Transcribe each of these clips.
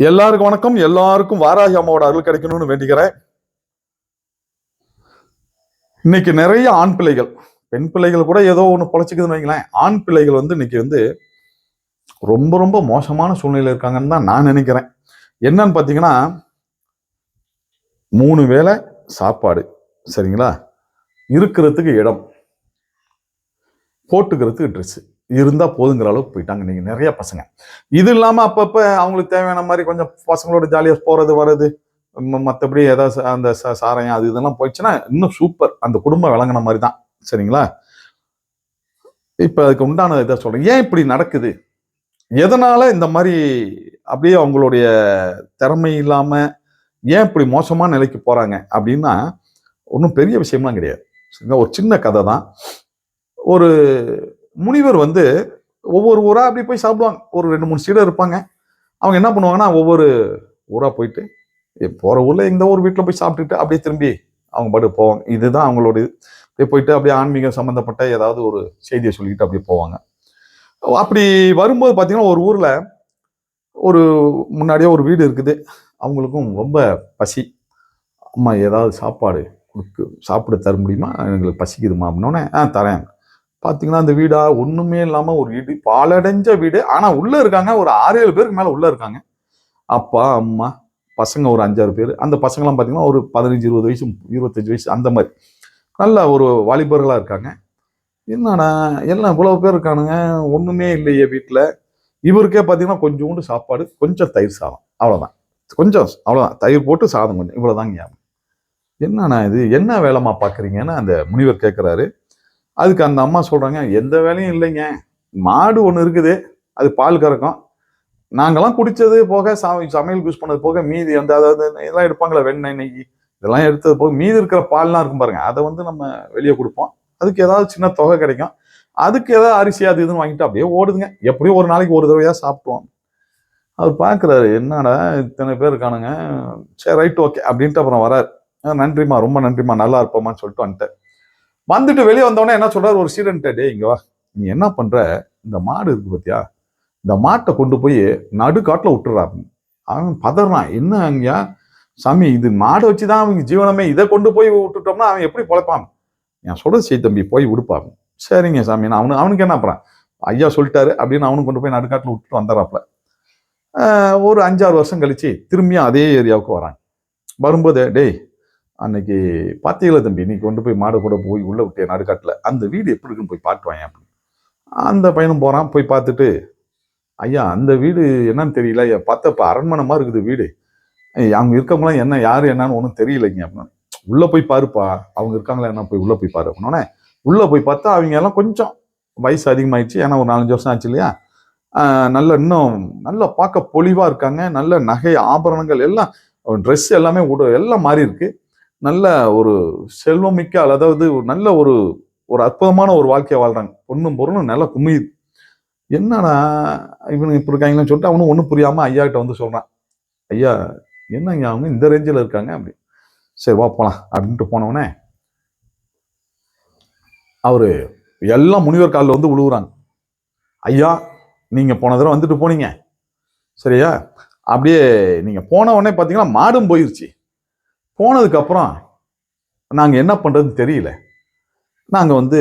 எல்லாருக்கும் வணக்கம். எல்லாருக்கும் வாராகி அம்மாவோட அருள் கிடைக்கணும்னு வேண்டிக்கிறேன். இன்னைக்கு நிறைய ஆண் பிள்ளைகள் பெண் பிள்ளைகள் கூட ஏதோ ஒன்று பொழைச்சிக்குதுன்னு வைங்களேன். ஆண் பிள்ளைகள் வந்து இன்னைக்கு வந்து ரொம்ப ரொம்ப மோசமான சூழ்நிலையில் இருக்காங்கன்னு தான் நான் நினைக்கிறேன். என்னன்னு பார்த்தீங்கன்னா மூணு வேளை சாப்பாடு சரிங்களா? இருக்கிறதுக்கு இடம் போட்டுக்கிறதுக்கு ட்ரெஸ்ஸு இருந்தால் போதுங்கிற அளவுக்கு போயிட்டாங்க நீங்கள் நிறைய பசங்க. இது இல்லாமல் அப்பப்போ அவங்களுக்கு தேவையான மாதிரி கொஞ்சம் பசங்களோட ஜாலியாக போகிறது வர்றது ம- ஏதாவது அந்த ச- சாராயம் அது இதெல்லாம் போயிடுச்சுன்னா இன்னும் சூப்பர் அந்த குடும்பம் விளங்கின மாதிரி தான். சரிங்களா? இப்போ அதுக்கு உண்டான இதை சொல்கிறேன் ஏன் இப்படி நடக்குது? எதனால் இந்த மாதிரி அப்படியே அவங்களுடைய திறமை இல்லாமல் ஏன் இப்படி மோசமான நிலைக்கு போகிறாங்க அப்படின்னா ஒன்றும் பெரிய விஷயம்லாம் கிடையாது. சரிங்களா? ஒரு சின்ன கதை தான். ஒரு முனிவர் வந்து ஒவ்வொரு ஊராக அப்படி போய் சாப்பிடுவாங்க. ஒரு ரெண்டு மூணு சீடர் இருப்பாங்க. அவங்க என்ன பண்ணுவாங்கன்னா ஒவ்வொரு ஊராக போயிட்டு போகிற ஊரில் இந்த ஒரு வீட்டில் போய் சாப்பிட்டுட்டு அப்படியே திரும்பி அவங்க பாட்டு போவாங்க. இதுதான் அவங்களோட இது. அப்படியே போயிட்டு அப்படியே ஆன்மீகம் சம்மந்தப்பட்ட ஏதாவது ஒரு செய்தியை சொல்லிட்டு அப்படியே போவாங்க. அப்படி வரும்போது பார்த்தீங்கன்னா ஒரு ஊரில் ஒரு முன்னாடியே ஒரு வீடு இருக்குது. அவங்களுக்கும் ரொம்ப பசி. அம்மா ஏதாவது சாப்பாடு கொடுக்கு சாப்பிட தர முடியுமா? எங்களுக்கு பசிக்குதுமா அப்படின்னோடனே ஆ தரேன். பார்த்தீங்கன்னா அந்த வீடா ஒன்றுமே இல்லாமல் ஒரு இடி பாலடைஞ்ச வீடு. ஆனால் உள்ளே இருக்காங்க. ஒரு ஆறு ஏழு பேருக்கு மேலே உள்ளே இருக்காங்க. அப்பா அம்மா பசங்க ஒரு அஞ்சாறு பேர். அந்த பசங்களாம் பார்த்தீங்கன்னா ஒரு பதினஞ்சு இருபது வயசு இருபத்தஞ்சி வயசு அந்த மாதிரி. நல்ல ஒரு வாலிபர்களாக இருக்காங்க. என்னடா எல்லாம் இவ்வளோ பேர் இருக்கானுங்க. ஒன்றுமே இல்லையே வீட்டில் இவருக்கே பார்த்தீங்கன்னா கொஞ்சோண்டு சாப்பாடு கொஞ்சம் தயிர் சாதம். அவ்வளோதான் கொஞ்சம் அவ்வளோதான் தயிர் போட்டு சாதம் கொஞ்சம். இவ்வளோதாங்க ஞாபகம். என்னண்ணா இது? என்ன வேலைமா பார்க்குறீங்கன்னு அந்த முனிவர் கேட்குறாரு அதுக்கு அந்த அம்மா சொல்கிறாங்க எந்த வேலையும் இல்லைங்க. மாடு ஒன்று இருக்குது அது பால் கறக்கும். நாங்கள்லாம் குடித்தது போக சா சமையல் யூஸ் பண்ணது போக மீதி அந்த அதாவது இதெல்லாம் எடுப்பாங்களே வெண்ணெய் நெய் இதெல்லாம் எடுத்தது போக மீதி இருக்கிற பால்லாம் இருக்கும் பாருங்க. அதை வந்து நம்ம வெளியே கொடுப்போம். அதுக்கு ஏதாவது சின்ன தொகை கிடைக்கும். அதுக்கு ஏதாவது அரிசி அது இதுன்னு வாங்கிட்டு அப்படியே ஓடுதுங்க. எப்படியும் ஒரு நாளைக்கு ஒரு தடவையாக சாப்பிடுவோம் அவர் பார்க்குறாரு என்னடா இத்தனை பேர் இருக்கானுங்க. சரி ரைட் ஓகே அப்படின்ட்டு அப்புறம் வராரு. "ஆ, நன்றிம்மா ரொம்ப நன்றிம்மா. நல்லா இருப்போம்மான்னு சொல்லிட்டு வந்துட்டேன் வந்துட்டு வெளியே வந்தோடனே என்ன சொல்றாரு? ஒரு ஸ்டூடெண்ட் டே இங்க வா. நீ என்ன பண்ற? இந்த மாடு இருக்கு பார்த்தியா இந்த மாட்டை கொண்டு போய் நடுக்காட்டில் விட்டுறாரு அவன். பதறான். என்ன அங்கயா? சாமி இது மாடை வச்சு தான் அவங்க ஜீவனமே. இதை கொண்டு போய் விட்டுட்டோம்னா அவன் எப்படி பொழைப்பான்? நான் சொல்றது செய் தம்பி போய் விடுப்பான் சரிங்க சாமி. நான் அவனு அவனுக்கு என்ன அப்புறம்? ஐயா சொல்லிட்டாரு அப்படின்னு அவனுக்கு கொண்டு போய் நடுக்காட்டில் விட்டுட்டு வந்துடுறாப்புல. ஒரு அஞ்சாறு வருஷம் கழிச்சு திரும்பியும் அதே ஏரியாவுக்கு வராங்க வரும்போது டேய் அன்னைக்கு பார்த்தீங்களா தம்பி நீ கொண்டு போய் மாடு கூட போய் உள்ள விட்டே நடுக்காட்டில். அந்த வீடு எப்படி இருக்குன்னு போய் பார்த்துவாங்க அப்படின்னு அந்த பையனும் போகிறான் போய் பார்த்துட்டு ஐயா அந்த வீடு என்னன்னு தெரியல ஐயா பார்த்தா இப்போ அரண்மனை இருக்குது வீடு. அவங்க இருக்கவங்களாம் என்ன யார் என்னன்னு ஒன்றும் தெரியலைங்க அப்படின்னு. உள்ளே போய் பாருப்பா அவங்க இருக்காங்களா என்ன போய் உள்ளே போய் பாரு அப்படின்னோடனே உள்ளே போய் பார்த்தா அவங்க எல்லாம் கொஞ்சம் வயசு அதிகமாயிடுச்சு. ஏன்னா ஒரு நாலஞ்சு வருஷம் ஆச்சு இல்லையா? நல்ல இன்னும் நல்லா பார்க்க பொலிவாக இருக்காங்க நல்ல நகை ஆபரணங்கள் எல்லாம் ட்ரெஸ் எல்லாமே உட எல்லாம் மாறி இருக்குது நல்ல ஒரு செல்வமிக்க அதாவது நல்ல ஒரு ஒரு அற்புதமான ஒரு வாழ்க்கையை வாழ்றாங்க. பொண்ணும் பொருளும் நல்லா குமியுது. என்னடா இவனுங்க இப்படி இருக்காங்கன்னு சொல்லிட்டு அவனும் ஒன்றும் புரியாமல் ஐயா கிட்ட வந்து சொல்கிறான் ஐயா என்னங்க அவங்க இந்த ரேஞ்சில் இருக்காங்க? அப்படி. சரி வா போகலாம் அப்படின்ட்டு போனவனே அவர் எல்லாம் முனிவர் காலில் வந்து விழுவுறாங்க ஐயா நீங்கள் போன தடவை வந்துட்டு போனீங்க. சரியா? அப்படியே நீங்கள் போன உடனே பார்த்தீங்கன்னா மாடும் போயிருச்சு. போனதுக்கப்புறம் நாங்கள் என்ன பண்ணுறதுன்னு தெரியல. நாங்கள் வந்து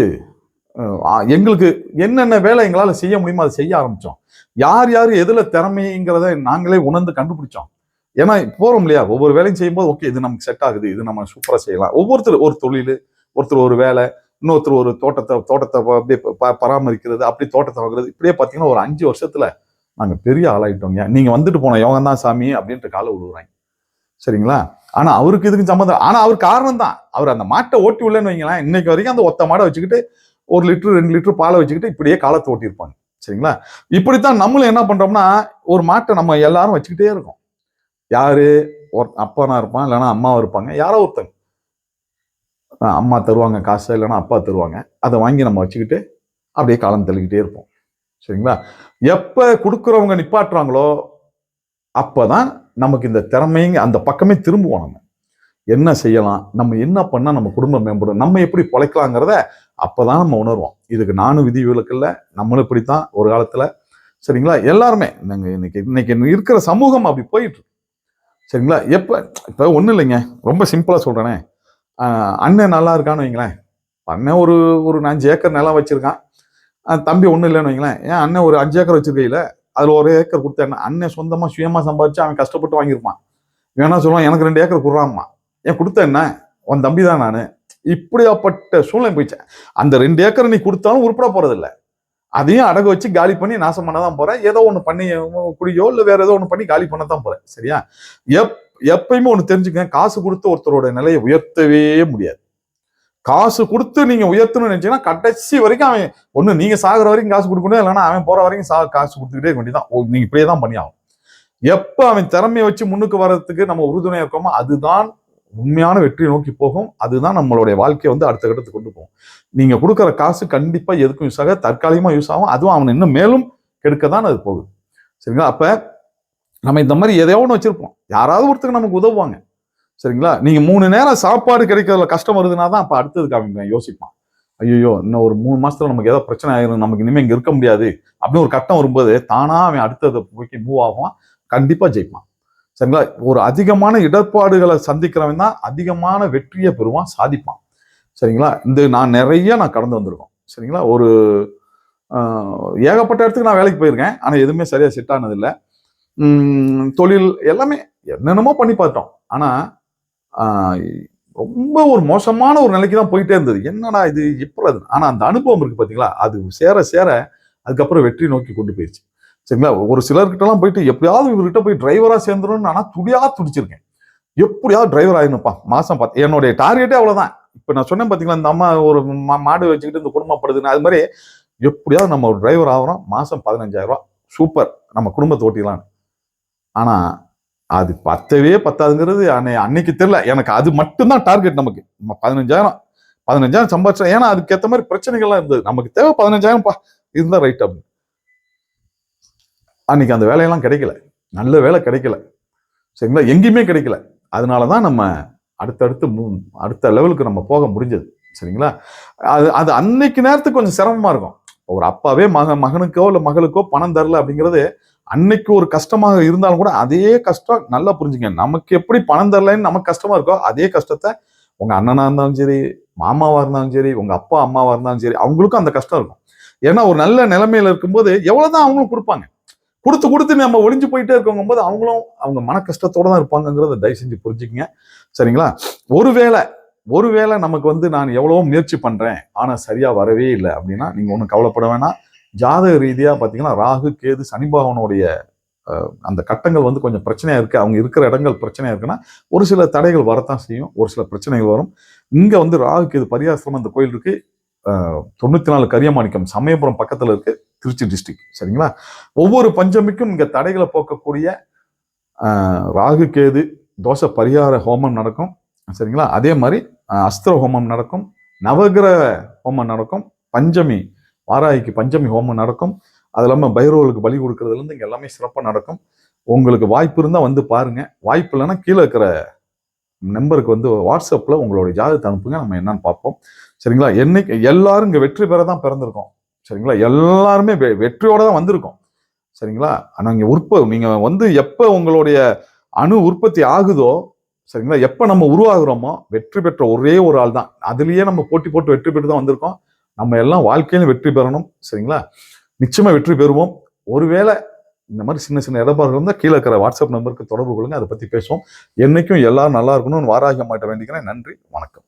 எங்களுக்கு என்னென்ன வேலை எங்களால் செய்ய முடியுமோ அதை செய்ய ஆரம்பித்தோம் யார் யார் எதில் திறமைங்கிறத நாங்களே உணர்ந்து கண்டுபிடிச்சோம். ஏன்னா போகிறோம் இல்லையா? ஒவ்வொரு வேலையும் செய்யும்போது ஓகே இது நமக்கு செட் ஆகுது இது நம்ம சூப்பராக செய்யலாம். ஒவ்வொருத்தர் ஒரு தொழில் ஒருத்தர் ஒரு வேலை இன்னொருத்தர் ஒரு தோட்டத்தை தோட்டத்தை அப்படியே ப- பராமரிக்கிறது அப்படி தோட்டத்தை வாங்குறது. இப்படியே பார்த்தீங்கன்னா ஒரு அஞ்சு வருஷத்தில் நாங்கள் பெரிய ஆளாயிட்டோங்க நீங்கள் வந்துட்டு போன யோகம் தான் சாமி அப்படின்ட்டு காலை விழுவுறாங்க சரிங்களா? ஆனா அவருக்கு இதுக்கு சம்மந்தம் ஆனா அவர் காரணம் தான் அவர் அந்த மாட்டை ஓட்டி உள்ளேன்னு வைங்களேன் இன்னைக்கு வரைக்கும் அந்த ஒத்த மாடை வச்சுக்கிட்டு ஒரு லிட்டர் ரெண்டு லிட்டர் பாலை வச்சுக்கிட்டு இப்படியே காலத்தை ஓட்டியிருப்பாங்க. சரிங்களா? இப்படித்தான் நம்மளும் என்ன பண்றோம்னா ஒரு மாட்டை நம்ம எல்லாரும் வச்சுக்கிட்டே இருக்கோம். யாரு? ஒரு அப்பனா இருப்பான் இல்லைன்னா அம்மாவும் இருப்பாங்க. யாரோ ஒருத்தங்க. அம்மா தருவாங்க காசு இல்லைன்னா அப்பா தருவாங்க. அதை வாங்கி நம்ம வச்சுக்கிட்டு அப்படியே காலம் தள்ளிக்கிட்டே இருப்போம். சரிங்களா? எப்போ கொடுக்குறவங்க நிப்பாட்டுறாங்களோ அப்பதான் நமக்கு இந்த திறமைங்க அந்த பக்கமே திரும்புவோம் நம்ம. என்ன செய்யலாம்? நம்ம என்ன பண்ணால் நம்ம குடும்பம் மேம்படும்? நம்ம எப்படி பிழைக்கலாங்கிறத அப்போ தான் நம்ம உணர்வோம். இதுக்கு நானும் விதி விலக்கில்ல நம்மளும் இப்படி தான் ஒரு காலத்தில். சரிங்களா? எல்லாருமே. நாங்கள் இன்னைக்கு இன்னைக்கு இருக்கிற சமூகம் அப்படி போயிட்டு சரிங்களா? எப்போ இப்போ ஒன்றும் இல்லைங்க. ரொம்ப சிம்பிளாக சொல்கிறேனே அண்ணன் நல்லா இருக்கான்னு வைங்களேன். அண்ணன் ஒரு ஒரு அஞ்சு ஏக்கர் நிலம் வச்சுருக்கான். தம்பி ஒன்றும் இல்லைன்னு வைங்களேன். ஏன் அண்ணன் ஒரு அஞ்சு ஏக்கர் வச்சிருக்கையில அதில் ஒரு ஏக்கர் கொடுத்தேன். அண்ணன் சொந்தமாக சுயமாக சம்பாதிச்சு அவன் கஷ்டப்பட்டு வாங்கியிருப்பான். வேணா சொல்லுவான் எனக்கு ரெண்டு ஏக்கர் கொடுறாம்மா. ஏன் கொடுத்த என்ன? உன் தம்பி தான் நான். இப்படியாப்பட்ட சூழ்நிலை போயிடுச்சேன் அந்த ரெண்டு ஏக்கர் நீ கொடுத்தாலும் உருப்பட போகிறதில்ல அதையும் அடகு வச்சு காலி பண்ணி நாசம் பண்ண தான் போகிறேன் ஏதோ ஒன்று பண்ணி குடியோ இல்லை வேற ஏதோ ஒன்று பண்ணி காலி பண்ண தான் போகிறேன் சரியா? எப் எப்பயுமே ஒன்று தெரிஞ்சுக்கங்க. காசு கொடுத்து ஒருத்தரோட நிலையை உயர்த்தவே முடியாது. காசு கொடுத்து நீங்க உயர்த்தணும்னு நினைச்சீங்கன்னா கடைசி வரைக்கும் அவன் ஒண்ணு நீங்க சாகுற வரைக்கும் காசு கொடுக்கணும் இல்லைன்னா அவன் போற வரைக்கும் சா காசு கொடுத்துக்கிட்டே வேண்டியதான் நீங்க இப்படியே தான் பண்ணி ஆகும் எப்ப அவன் திறமையை வச்சு முன்னுக்கு வர்றதுக்கு நம்ம உறுதுணையா இருக்கோமோ அதுதான் உண்மையான வெற்றியை நோக்கி போகும். அதுதான் நம்மளுடைய வாழ்க்கையை வந்து அடுத்த கட்டத்துக்கு கொண்டு போகும். நீங்க கொடுக்குற காசு கண்டிப்பா எதுக்கும் யூஸ் ஆக தற்காலிகமா யூஸ் ஆகும். அதுவும் அவன் இன்னும் மேலும் கெடுக்க தான் அது போகுது. சரிங்களா? அப்ப நம்ம இந்த மாதிரி எதையோ ஒன்று வச்சிருப்போம். யாராவது ஒருத்தருக்கு நமக்கு உதவுவாங்க. சரிங்களா? நீங்க மூணு நேரம் சாப்பாடு கிடைக்கிறதுல கஷ்டம் வருதுன்னா தான் அப்போ அடுத்தது அவன் யோசிப்பான். ஐயோ இன்னும் ஒரு மூணு மாசத்துல நமக்கு ஏதாவது பிரச்சனை ஆயிரும் நமக்கு இனிமேல் இங்கே இருக்க முடியாது அப்படின்னு ஒரு கட்டம் வரும்போது தானா அவன் அடுத்ததை போய் மூவ் ஆகுவான் கண்டிப்பா ஜெயிப்பான். சரிங்களா? ஒரு அதிகமான இடர்பாடுகளை சந்திக்கிறவன் தான் அதிகமான வெற்றியை பெறுவான் சாதிப்பான். சரிங்களா? இந்த நான் நிறைய நான் கடந்து வந்திருக்கோம். சரிங்களா? ஒரு ஏகப்பட்ட இடத்துக்கு நான் வேலைக்கு போயிருக்கேன் ஆனால் எதுவுமே சரியாக செட் ஆனதில்லை. தொழில் எல்லாமே என்னென்னமோ பண்ணி பார்த்தோம் ஆனால் ரொம்ப ஒரு மோசமான ஒரு நிலைக்கு தான் போயிட்டே இருந்தது. என்னடா இது இப்போ அது ஆனால் அந்த அனுபவம் இருக்குது பார்த்தீங்களா அது சேர சேர அதுக்கப்புறம் வெற்றி நோக்கி கொண்டு போயிடுச்சு சரிங்களா? ஒரு சிலர்கிட்டலாம் போயிட்டு எப்படியாவது இவர்கிட்ட போய் டிரைவராக சேர்ந்துரும்னு ஆனால் துடியா துடிச்சிருக்கேன். எப்படியாவது டிரைவர் ஆயிடணும்ப்பா மாதம் பார்த்து என்னுடைய டார்கெட்டே அவ்வளோதான் இப்போ நான் சொன்னேன் பார்த்தீங்களா இந்த அம்மா ஒரு மா- மாடு வச்சுக்கிட்டு இந்த குடும்பப்படுதுன்னு அது மாதிரி எப்படியாவது நம்ம ஒரு டிரைவர் ஆகிறோம் மாதம் பதினஞ்சாயிரரூவா சூப்பர் நம்ம குடும்பத்தை ஓட்டிடலான்னு ஆனால் அது பத்தவே பத்தாதுங்கிறது அன்னை- அன்னைக்கு தெரியல. எனக்கு அது மட்டும்தான் டார்கெட் நமக்கு. நம்ம பதினஞ்சாயிரம் பதினஞ்சாயிரம் சம்பாதிச்சா ஏன்னா அதுக்கேற்ற மாதிரி பிரச்சனைகள்லாம் இருந்தது. நமக்கு தேவை பதினஞ்சாயிரம் பா இருந்தா ரைட் அப்படின்னு. அன்னைக்கு அந்த வேலையெல்லாம் கிடைக்கல. நல்ல வேலை கிடைக்கல. சரிங்களா? எங்கேயுமே கிடைக்கல. அதனால தான் நம்ம அடுத்தடுத்து அடுத்த லெவலுக்கு நம்ம போக முடிஞ்சது. சரிங்களா? அது அது அன்னைக்கு நேரத்துக்கு கொஞ்சம் சிரமமாக இருக்கும். ஒரு அப்பாவே மக மகனுக்கோ இல்லை மகளுக்கோ பணம் தரல அப்படிங்கிறது அன்னைக்கு ஒரு கஷ்டமாக இருந்தாலும் கூட அதே கஷ்டம் நல்லா புரிஞ்சுங்க. நமக்கு எப்படி பணம் தரலைன்னு நமக்கு கஷ்டமா இருக்கோ அதே கஷ்டத்தை உங்க அண்ணனா இருந்தாலும் சரி மாமாவா இருந்தாலும் சரி உங்க அப்பா அம்மாவா இருந்தாலும் சரி அவங்களுக்கும் அந்த கஷ்டம் இருக்கும். ஏன்னா ஒரு நல்ல நிலைமையில இருக்கும்போது எவ்வளவுதான் அவங்களும் கொடுப்பாங்க. கொடுத்து கொடுத்து நம்ம ஒளிஞ்சு போயிட்டே இருக்கவங்க போது அவங்களும் அவங்க மன கஷ்டத்தோட தான் இருப்பாங்கங்கிறத தயவு செஞ்சு புரிஞ்சுக்கங்க. சரிங்களா? ஒருவேளை ஒருவேளை நமக்கு வந்து நான் எவ்வளவோ முயற்சி பண்றேன் ஆனா சரியா வரவே இல்லை அப்படின்னா நீங்க ஒன்றும் கவலைப்பட வேணாம். ஜாதக ரீதியாக பார்த்தீங்கன்னா ராகு கேது சனிபாவனுடைய அந்த கட்டங்கள் வந்து கொஞ்சம் பிரச்சனையாக இருக்குது அவங்க இருக்கிற இடங்கள் பிரச்சனையாக இருக்குன்னா ஒரு சில தடைகள் வரத்தான் செய்யும். ஒரு சில பிரச்சனைகள் வரும். இங்கே வந்து ராகு கேது பரியாசிரமம் அந்த கோயில் இருக்குது தொண்ணூற்றி நாலு கரியமாணிக்கம் சமயபுரம் பக்கத்தில் இருக்கு திருச்சி டிஸ்ட்ரிக் சரிங்களா? ஒவ்வொரு பஞ்சமிக்கும் இங்கே தடைகளை போக்கக்கூடிய ராகு கேது தோஷ பரிகார ஹோமம் நடக்கும். சரிங்களா? அதே மாதிரி அஸ்திர ஹோமம் நடக்கும். நவகிரக ஹோமம் நடக்கும். பஞ்சமி வாராய்க்கு பஞ்சமி ஹோமம் நடக்கும். அது இல்லாமல் பைரவர்களுக்கு பலி கொடுக்கறதுலேருந்து இங்கே எல்லாமே சிறப்பாக நடக்கும். உங்களுக்கு வாய்ப்பு இருந்தால் வந்து பாருங்கள் வாய்ப்பு இல்லைன்னா கீழே இருக்கிற நம்பருக்கு வந்து வாட்ஸ்அப்பில் உங்களுடைய ஜாதகத்தை அனுப்புங்க. நம்ம என்னன்னு பார்ப்போம். சரிங்களா? என்னைக்கு எல்லாரும் இங்கே வெற்றி பெற தான் பிறந்திருக்கோம். சரிங்களா? எல்லாருமே வெ- வெற்றியோட தான் வந்திருக்கோம். சரிங்களா? ஆனால் இங்கே உற்ப நீங்கள் வந்து எப்போ உங்களுடைய அணு உற்பத்தி ஆகுதோ சரிங்களா? எப்போ நம்ம உருவாகுறோமோ வெற்றி பெற்ற ஒரே ஒரு ஆள் தான். அதுலேயே நம்ம போட்டி போட்டு வெற்றி பெற்று தான் வந்திருக்கோம். நம்ம எல்லாம் வாழ்க்கையிலும் வெற்றி பெறணும் சரிங்களா? நிச்சயமாக வெற்றி பெறுவோம். ஒருவேளை இந்த மாதிரி சின்ன சின்ன இடபாடுகள் இருந்தால் கீழே இருக்கிற வாட்ஸ்அப் நம்பருக்கு தொடர்பு கொள்ளுங்க அதை பற்றி பேசுவோம். என்றைக்கும் எல்லாரும் நல்லா இருக்கணும்னு வாராக மாட்ட வேண்டிக்கிறேன். நன்றி வணக்கம்.